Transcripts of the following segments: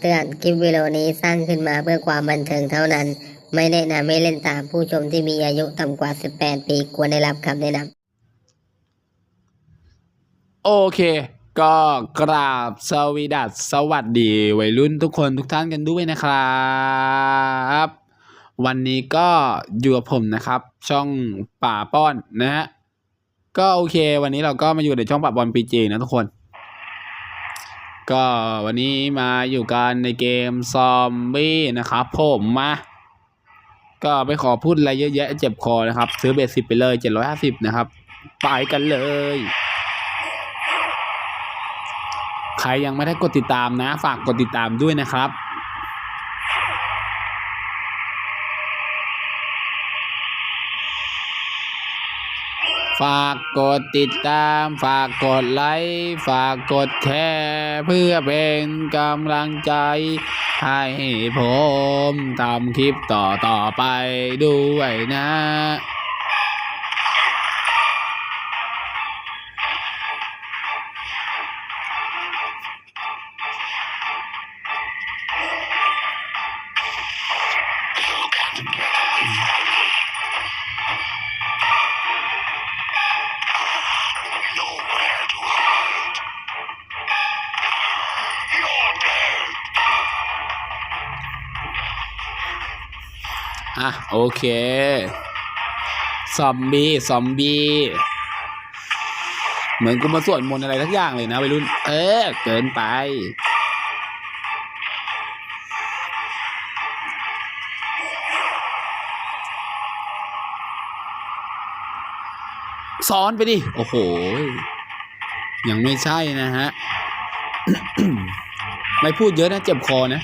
คำเตือน คลิปวิดีโอนี้สร้างขึ้นมาเพื่อความบันเทิงเท่านั้น ไม่แนะนำให้เล่นตามผู้ชมที่มีอายุต่ำกว่า 18 ปีควรได้รับคำแนะนำโอเค ก็กราบสวีดัสสวัสดีวัยรุ่นทุกคนทุกท่านกันด้วยนะครับ วันนี้ก็อยู่กับผมนะครับ ช่องป่าป้อนนะฮะก็โอเค วันนี้เราก็มาอยู่ในช่องป่าบอลปีจีนะทุกคน ก็วันนี้มาอยู่กันในเกมซอมบี้นะครับผมมาก็ไม่ขอพูดอะไรเยอะแยะเจ็บคอนะครับ ซื้อเบสสิบไปเลยเจ็ดร้อยห้าสิบนะครับ ไปกันเลย ใครยังไม่ได้กดติดตามนะ ฝากกดติดตามด้วยนะครับ ฝากกดติดตาม ฝากกดไลค์ ฝากกดแชร์เพื่อเป็นกำลังใจ ให้ผมทำคลิปต่อต่อไปด้วยนะ อะ โอเค ซอมบี้ ซอมบี้ เหมือนกูมาสวดมนต์อะไรทักอย่างเลยนะวัยรุ่น เออ เกินไป ซ้อนไปดิ โอ้โห ยังไม่ใช่นะฮะ ไม่พูดเยอะนะ เจ็บคอนะ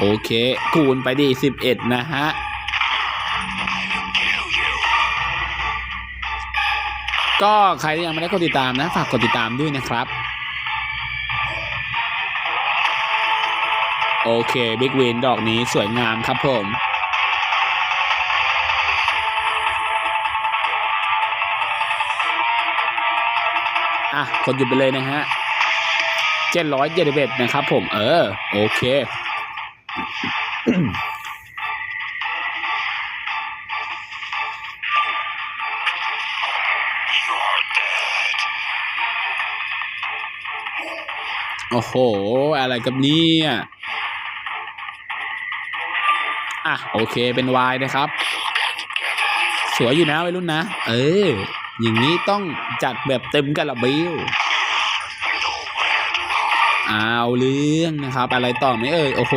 โอเค คูณไปดิสิบเอ็ดนะฮะ ก็ใครที่ยังไม่ได้กดติดตามนะ ฝากกดติดตามด้วยนะครับ โอเค บิ๊กวินดอกนี้สวยงามครับผมอะกดหยุดไปเลยนะฮะเจ็ดร้อยเจ็ดสิบเอ็ดนะครับผม เออ โอเค โอ้โห อะไรกับเนี่ยอะ โอเคเป็นวายนะครับ สวยอยู่นะวัยรุ่นนะ เออ อย่างนี้ต้องจัดแบบเต็มกระบิว เอาเรื่องนะครับ อะไรต่อไหมเอ่ยโอ้โห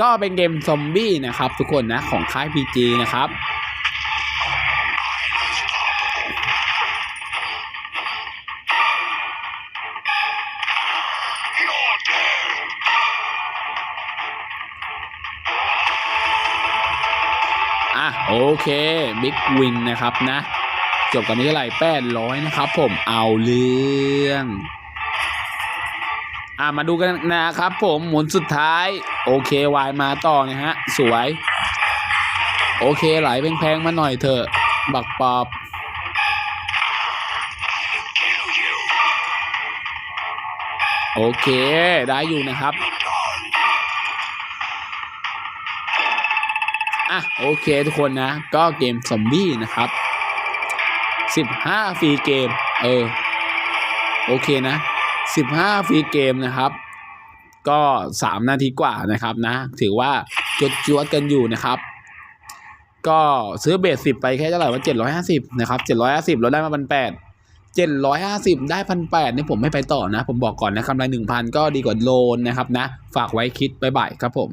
ก็เป็นเกมซอมบี้นะครับ ทุกคนนะของค่าย PG นะครับอะโอเคบิ๊กวินนะครับนะ จบกันที่เท่าไหร่แปดร้อยนะครับผมเอาเรื่อง อะมาดูกันนะครับผมหมุนสุดท้าย โอเควายมาต่อนะฮะ สวย โอเคไหลแพงๆมาหน่อยเถอะ บักปอบโอเค ได้อยู่นะครับ อะ โอเคทุกคนนะ ก็เกมซอมบี้นะครับ 15 ฟรีเกม เออ โอเคนะ 15 ฟรีเกมนะครับ ก็ 3 นาทีกว่านะครับนะ ถือว่าจดจวดกันอยู่นะครับ ก็ซื้อเบสสิบไปแค่เท่าไหร่ว่า750นะครับ750เราได้มาพันแปด750ได้พันแปดนี่ผมไม่ไปต่อนะ ผมบอกก่อนนะกำไรหนึ่งพันก็ดีกว่าโลนนะครับนะ ฝากไว้คิดบ๊ายบายครับผม